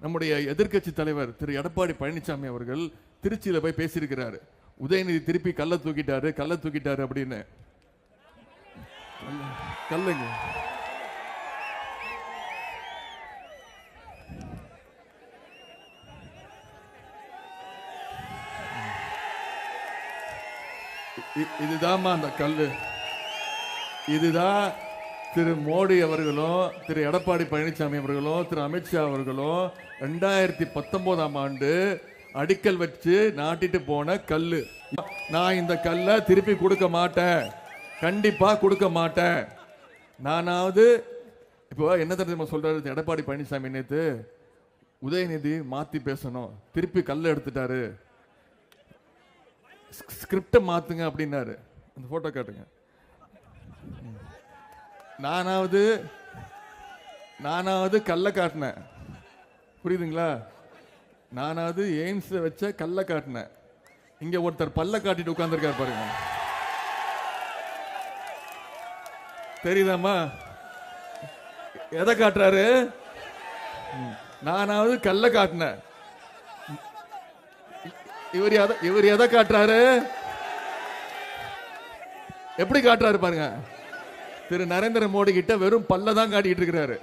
நம்முடைய எதிர்க்கட்சி தலைவர் திரு. எடப்பாடி பழனிசாமி அவர்கள் திருச்சியில் போய் பேசியிருக்கிறார். உதயநிதி திருப்பி கள்ள தூக்கிட்டாரு கல்லை தூக்கிட்டாரு அப்படின்னு. கல்லுங்க. இதுதாம்மா அந்த கல்லு. இதுதான் திரு மோடி அவர்களும் திரு எடப்பாடி பழனிசாமி அவர்களும் திரு அமித்ஷா அவர்களும் ரெண்டாயிரத்தி பத்தொன்பதாம் ஆண்டு அடிக்கல் வச்சு நாட்டிட்டு போன கல்லு. நான் இந்த கல்லை திருப்பி கொடுக்க மாட்டேன். கண்டிப்பா கொடுக்க மாட்டேன். நானாவது இப்போ என்ன தெரியுமா சொல்றாரு எடப்பாடி பழனிசாமி நேத்து? உதயநிதி மாத்தி பேசணும். திருப்பி கல் எடுத்துட்டாரு. ஸ்கிரிப்டை மாத்துங்க அப்படின்னாரு. அந்த போட்டோ காட்டுங்க. நானாவது நானாவது கல்லை காட்டினேன். புரியுதுங்களா? நானாவது எய்ம்ஸ் வச்ச கல்லை காட்டினேன். இங்க ஒருத்தர் பல்ல காட்டிட்டு உட்கார்ந்திருக்காரு பாருங்க. தெரியுதாம்மா? எதை காட்டுறாரு? ம். நானாவது கல்லை காட்டினேன். இவர் எதை இவர் எதை காட்டுறாரு? எப்படி காட்டுறாரு பாருங்க. திரு நரேந்திர மோடி கிட்ட வெறும் பல்ல தான் காட்டிட்டு இருக்கிறாரு.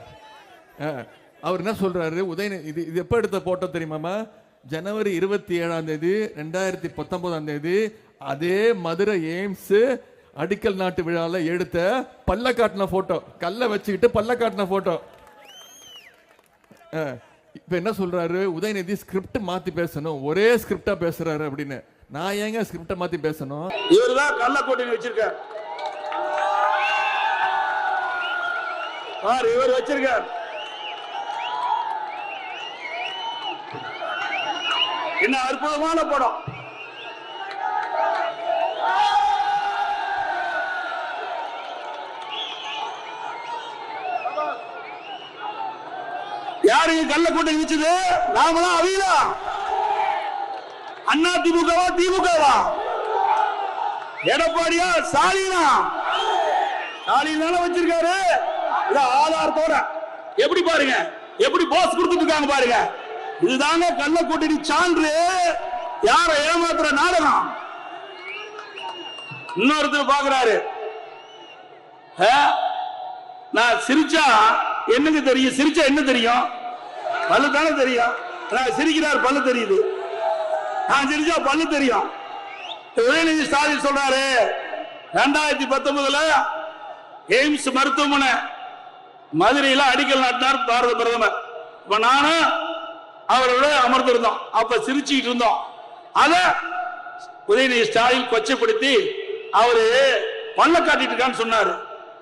ஆ, அவர் என்ன சொல்றாரு? உதயநிதி இது இது எப்போ எடுத்த போட்டோ தெரியுமாமா ஜனவரி இருபத்தி ஏழாம் தேதி ரெண்டாயிரத்தி பத்தொன்பதாம் தேதி அதே மதுரை எய்ம்ஸ் அடிக்கல் நாட்டு விழால எடுத்த பல்ல காட்டின போட்டோ. கல்லை வச்சுக்கிட்டு பல்ல காட்டின போட்டோ. இப்ப என்ன சொல்றாரு? உதயநிதி ஸ்கிரிப்ட் மாத்தி பேசணும். ஒரே ஸ்கிரிப்டா பேசுறாரு அப்படின்னு. நான் ஏங்க ஸ்கிரிப்ட மாத்தி பேசணும்? இவர்தான் கள்ளக்கோட்டை வச்சிருக்கார். சார் இவர் வச்சிருக்கார். என்ன அற்புதமான படம். யாரு கல்ல கூட்டம் வச்சது நாமளா அவியலா அண்ணா திமுகவா திமுகவா? எடப்பாடியா ஸ்டாலினா? ஸ்டாலின் தானே வச்சிருக்காரு. போற. எப்படி பாருங்க? எப்படி போஸ் கொடுத்துட்டு இருக்காங்க பாருங்க. இதுதாங்க கள்ள கூட்டணி சான்று. யார ஏமாத்துற நாடகம்? இன்னொருத்தர் பாக்குறாரு. நான் சிரிச்சா என்னங்க தெரியும்? சிரிச்சா என்ன தெரியும்? பல்லு தானே தெரியும். நான் சிரிக்கிறார் பல்லு தெரியுது. நான் சிரிச்சா பல்லு தெரியும். உதயநிதி ஸ்டாலின் சொல்றாரு ரெண்டாயிரத்தி பத்தொன்பதுல எய்ம்ஸ் மருத்துவமனை மதுரையில அடிக்கல் நாட்டினார் பாரத பிரதமர். இப்ப நானும் அவரோட அமர்ந்திருந்தோம். அப்ப சிரிச்சுக்கிட்டு இருந்தோம். அத உதயநிதி ஸ்டாலின் கொச்சைப்படுத்தி அவரு பல்ல காட்டிட்டு இருக்கான்னு சொன்னாரு.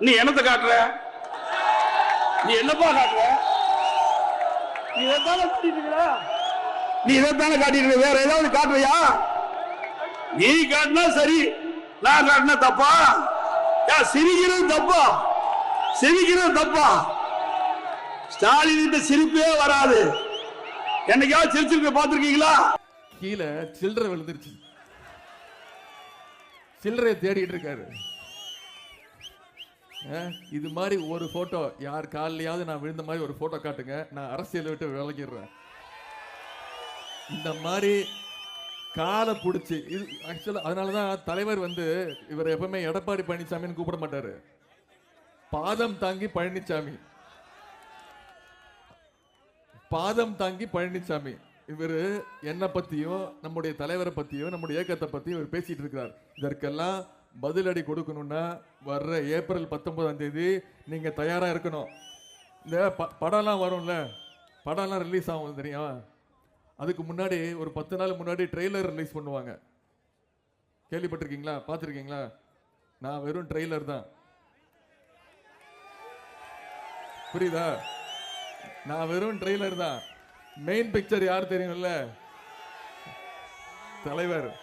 நீ என்னத்தை காட்டுற? நீ என்னப்பா காட்டுற? நீ இதைத்தானே காட்டிட்டு இருக்கிற நீ இதைத்தானே காட்டிட்டு இருக்க? வேற ஏதாவது காட்டுறியா? நீ காட்டினா சரி நான் காட்டினா தப்பா? சிரிக்கிறது தப்பா? சிரிக்கிறது தப்பா. ஸ்டாலின் இந்த சிரிப்பே வராது. என்னைக்காவது சிரிச்சிருக்க பாத்துருக்கீங்களா கீழே சில்லறை விழுந்துருச்சு. சில்லறையை தேடிட்டு இருக்காரு. இது மாதிரி ஒரு போட்டோ யார் காலையாவது நான் விழுந்த மாதிரி ஒரு போட்டோ காட்டுங்க. நான் அரசியலை விட்டு விளக்கிடுறேன் இந்த மாதிரி காலை பிடிச்சி இது ஆக்சுவலாக அதனால தான் தலைவர் வந்து இவர் எப்பவுமே எடப்பாடி பழனிசாமின்னு கூப்பிட மாட்டாரு. பாதம் தாங்கி பழனிசாமி பாதம் தாங்கி பழனிசாமி இவர் என்னை பற்றியும் நம்முடைய தலைவரை பற்றியும் நம்முடைய இயக்கத்தை பற்றியும் இவர் பேசிகிட்டு இருக்கிறார். இதற்கெல்லாம் பதிலடி கொடுக்கணும்னா வர்ற ஏப்ரல் பத்தொன்பதாம் தேதி நீங்கள் தயாராக இருக்கணும். இந்த ப- படம்லாம் வரும்ல? படம்லாம் ரிலீஸ் ஆகும் தெரியும்? அதுக்கு முன்னாடி ஒரு பத்து நாள் முன்னாடி ட்ரெய்லர் ரிலீஸ் பண்ணுவாங்க. கேள்விப்பட்டிருக்கீங்களா? பார்த்துருக்கீங்களா? நான் வெறும் ட்ரெய்லர் தான். புரியுதா? நான் வெறும் ட்ரெய்லர் தான். மெயின் பிக்சர் யார் தெரியும்ல? தலைவர்.